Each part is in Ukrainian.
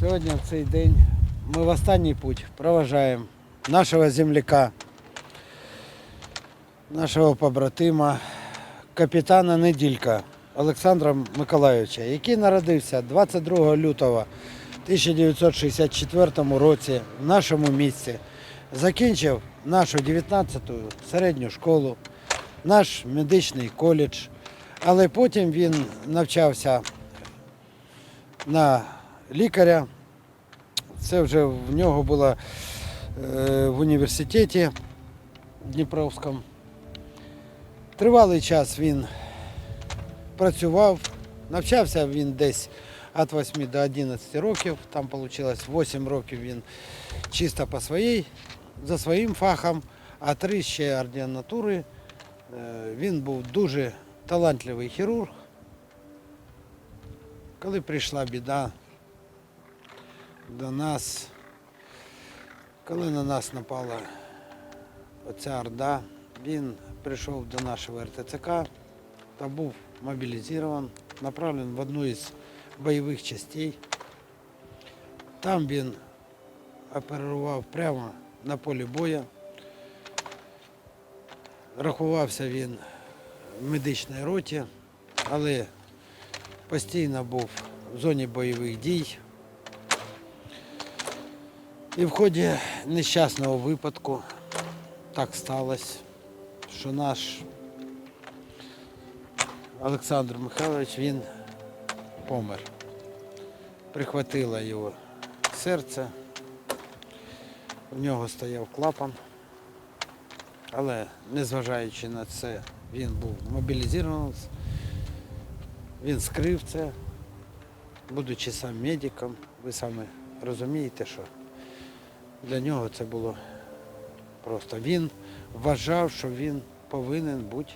Сьогодні в цей день ми в останній путь проважаємо нашого земляка, нашого побратима, капітана Неділька Олександра Миколайовича, який народився 22 лютого 1964 році в нашому місті, закінчив нашу 19-ту середню школу, наш медичний коледж, але потім він навчався на лікаря. Це вже в нього було е, в університеті Дніпровському. Тривалий час він працював, навчався він десь від 8 до 11 років. Там вийшло 8 років він чисто по своїй, за своїм фахом, а три ще ординатури. Е, Він був дуже талантливий хірург. Коли прийшла біда до нас, коли на нас напала оця орда, він прийшов до нашого РТЦК та був мобілізований, направлений в одну із бойових частей. Там він оперував прямо на полі бою. Рахувався він в медичній роті, але постійно був в зоні бойових дій. І в ході нещасного випадку так сталося, що наш Олександр Михайлович він помер. Прихватило його серце, в нього стояв клапан, але незважаючи на це, він був мобілізований, він скрив це, будучи сам медиком, ви саме розумієте, що для нього це було просто. Він вважав, що він повинен бути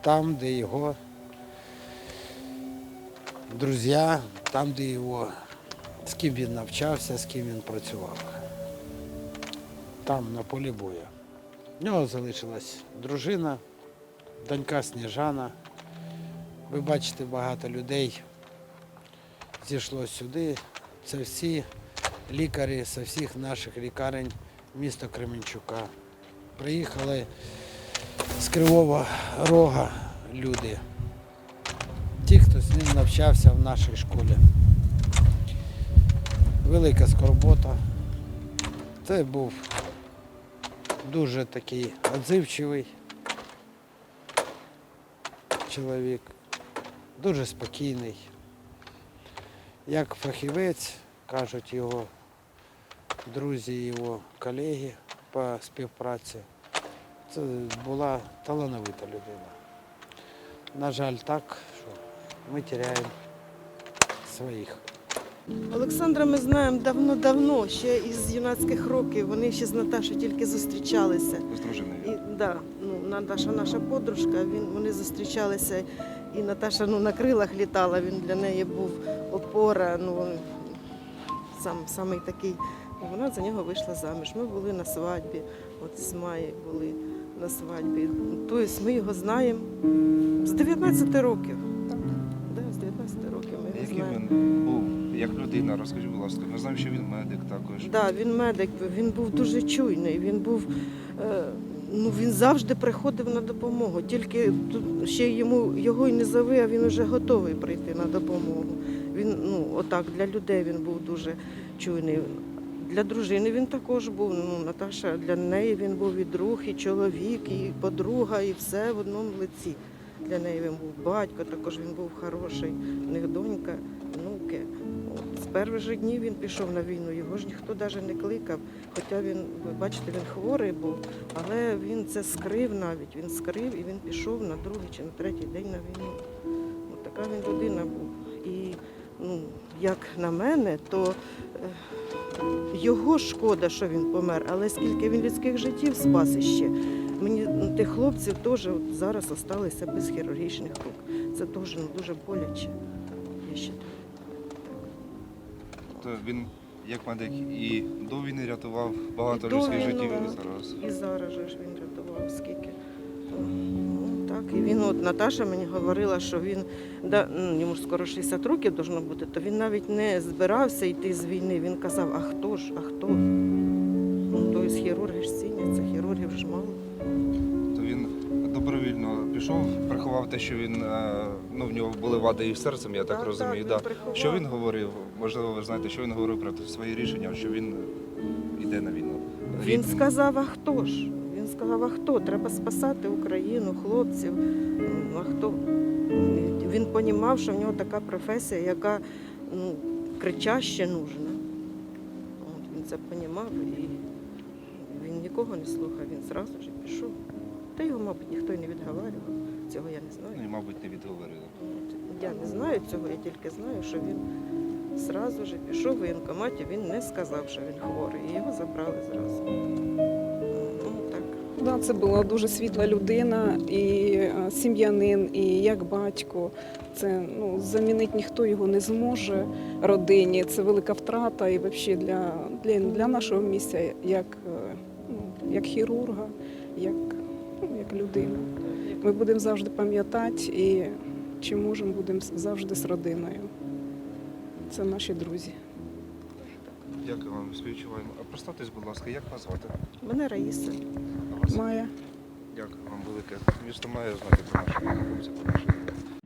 там, де його друзі, там, де його, з ким він навчався, з ким він працював. Там, на полі бою. В нього залишилась дружина, донька Сніжана. Ви бачите, багато людей зійшло сюди. Це всі лікарі з всіх наших лікарень міста Кременчука. Приїхали з Кривого Рога люди. Ті, хто з ним навчався в нашій школі. Велика скорбота. Це був дуже такий відзивчивий чоловік, дуже спокійний. Як фахівець, кажуть його друзі, його колеги по співпраці. Це була талановита людина. На жаль, так, що ми теряємо своїх. Олександра ми знаємо давно-давно, ще із юнацьких років. Вони ще з Наташою тільки зустрічалися. з дружиною. І да, ну Наташа наша подружка, він вони зустрічалися, і Наташа ну, на крилах літала. Він для неї був опора. Ну сам самий такий. І Вона за нього вийшла заміж. Ми були на свадьбі, от з Маї були на свадьбі. Тобто ми його знаємо з 19 років. Да, з 19 років ми його Яким знаємо. він був як людина, розкажіть, будь ласка. Ми знаємо, що він медик також. Да, він медик, він був дуже чуйний. Він був е, ну він завжди приходив на допомогу. Тільки тут ще йому його й не зови, а він вже готовий прийти на допомогу. Він ну отак для людей він був дуже чуйний. Для дружини він також був. Ну, Наташа для неї він був і друг, і чоловік, і подруга, і все в одному лиці. Для неї він був батько, також він був хороший. У них донька, внуки. От, з перших же днів він пішов на війну, його ж ніхто навіть не кликав. Хоча він, ви бачите, він хворий був, але він це скрив навіть. Він скрив і він пішов на другий чи на третій день на війну. От така він людина був. І ну, як на мене, то е, його шкода, що він помер, але скільки він людських життів спас іще. Мені ну, тих хлопців теж зараз залишилися без хірургічних рук. Це теж ну, дуже боляче, я вважаю. Тобто він як медик і до війни рятував багато І до людських життів і зараз. І зараз же ж він рятував скільки. Так, і він, от Наташа мені говорила, що він, да, ну, йому ж скоро 60 років должно бути, то він навіть не збирався йти з війни. Він казав, а хто ж, а хто? Ну, тобто хірурги ж ціняться, хірургів ж мало. То він добровільно пішов, приховав те, що він е, ну в нього були вади і серцем, я так, розумію. він да. Що він говорив? Можливо, ви знаєте, що він говорив про свої рішення, що він йде на війну. Він сказав, а хто ж? Сказав, а хто? Треба спасати Україну, хлопців. Ну, А хто? Він розумів, що в нього така професія, яка ну, кричаще нужна. От, він це розумів і він нікого не слухав, він зразу ж пішов. Та його, мабуть, ніхто й не відговарював. Цього я не Ну і, мабуть, не відговорили. Я не знаю цього, я тільки знаю, що він зразу ж пішов в воєнкоматі, він не сказав, що він хворий, і його забрали зразу. Да, це була дуже світла людина, і е, сім'янин, і як батько. Це ну, замінити ніхто його не зможе родині. Це велика втрата і взагалі для, для, для нашого місця як, е, ну, як хірурга, як, ну, як людина. Ми будемо завжди пам'ятати і чи можемо, будемо завжди з родиною. Це наші друзі. Дякую вам, співчуваємо. А представтесь, будь ласка, як вас звати? Мене Раїса. Мая. Дякую вам велике. Місто має знати про нашу хлопця, про нашу.